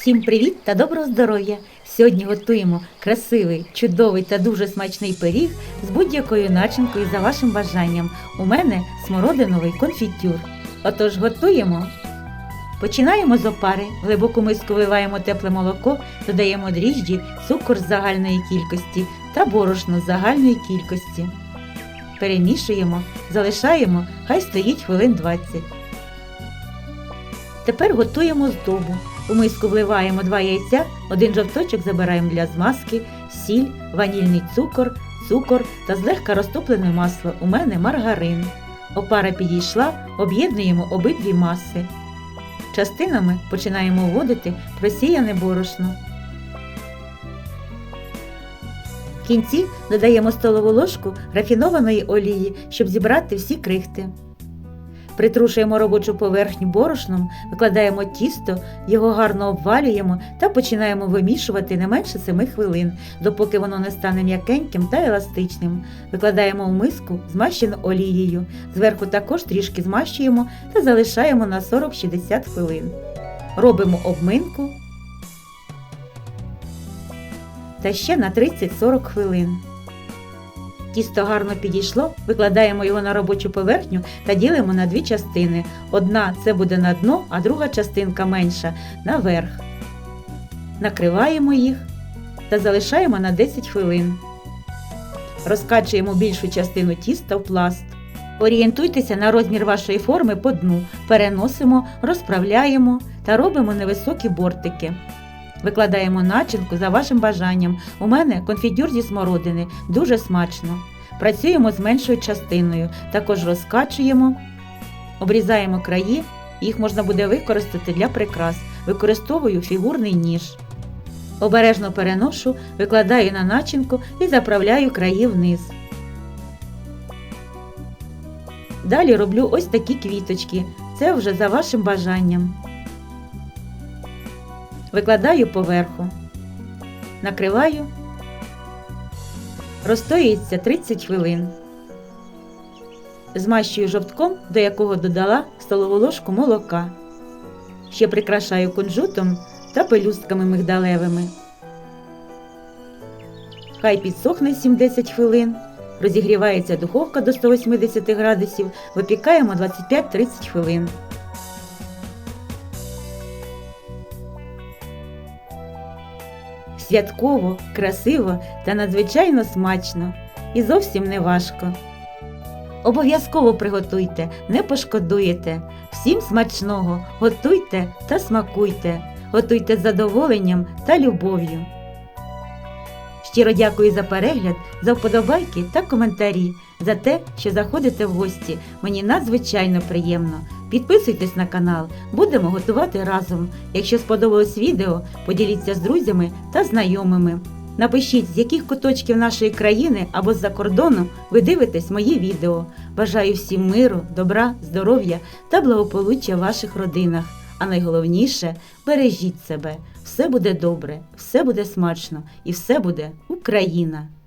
Всім привіт та доброго здоров'я! Сьогодні готуємо красивий, чудовий та дуже смачний пиріг з будь-якою начинкою за вашим бажанням. У мене смородиновий конфітюр. Отож готуємо. Починаємо з опари. В глибоку миску вливаємо тепле молоко, додаємо дріжджі, цукор з загальної кількості та борошно з загальної кількості. Перемішуємо, залишаємо, хай стоїть хвилин 20. Тепер готуємо здобу. У миску вливаємо два яйця, один жовточок забираємо для змазки, сіль, ванільний цукор, цукор та злегка розтоплене масло. У мене маргарин. Опара підійшла, об'єднуємо обидві маси. Частинами починаємо вводити просіяне борошно. В кінці додаємо столову ложку рафінованої олії, щоб зібрати всі крихти. Притрушуємо робочу поверхню борошном, викладаємо тісто, його гарно обвалюємо та починаємо вимішувати не менше 7 хвилин, допоки воно не стане м'якеньким та еластичним. Викладаємо в миску, змащену олією. Зверху також трішки змащуємо та залишаємо на 40-60 хвилин. Робимо обминку та ще на 30-40 хвилин. Тісто гарно підійшло, викладаємо його на робочу поверхню та ділимо на дві частини. Одна це буде на дно, а друга частинка менша наверх. Накриваємо їх та залишаємо на 10 хвилин. Розкачуємо більшу частину тіста в пласт. Орієнтуйтеся на розмір вашої форми по дну, переносимо, розправляємо та робимо невисокі бортики. Викладаємо начинку за вашим бажанням. У мене конфітюр зі смородини дуже смачно. Працюємо з меншою частиною, також розкачуємо, обрізаємо краї, їх можна буде використати для прикрас. Використовую фігурний ніж. Обережно переношу, викладаю на начинку і заправляю краї вниз. Далі роблю ось такі квіточки. Це вже за вашим бажанням. Викладаю поверху, накриваю, розстоюється 30 хвилин. Змащую жовтком, до якого додала столову ложку молока. Ще прикрашаю кунжутом та пелюстками мигдалевими. Хай підсохне 7-10 хвилин. Розігрівається духовка до 180 градусів, випікаємо 25-30 хвилин. Святково, красиво та надзвичайно смачно і зовсім не важко. Обов'язково приготуйте, не пошкодуєте. Всім смачного, готуйте та смакуйте, готуйте з задоволенням та любов'ю. Щиро дякую за перегляд, за вподобайки та коментарі, за те, що заходите в гості. Мені надзвичайно приємно. Підписуйтесь на канал, будемо готувати разом. Якщо сподобалось відео, поділіться з друзями та знайомими. Напишіть, з яких куточків нашої країни або з-за кордону ви дивитесь мої відео. Бажаю всім миру, добра, здоров'я та благополуччя в ваших родинах. А найголовніше бережіть себе. Все буде добре, все буде смачно і все буде Україна!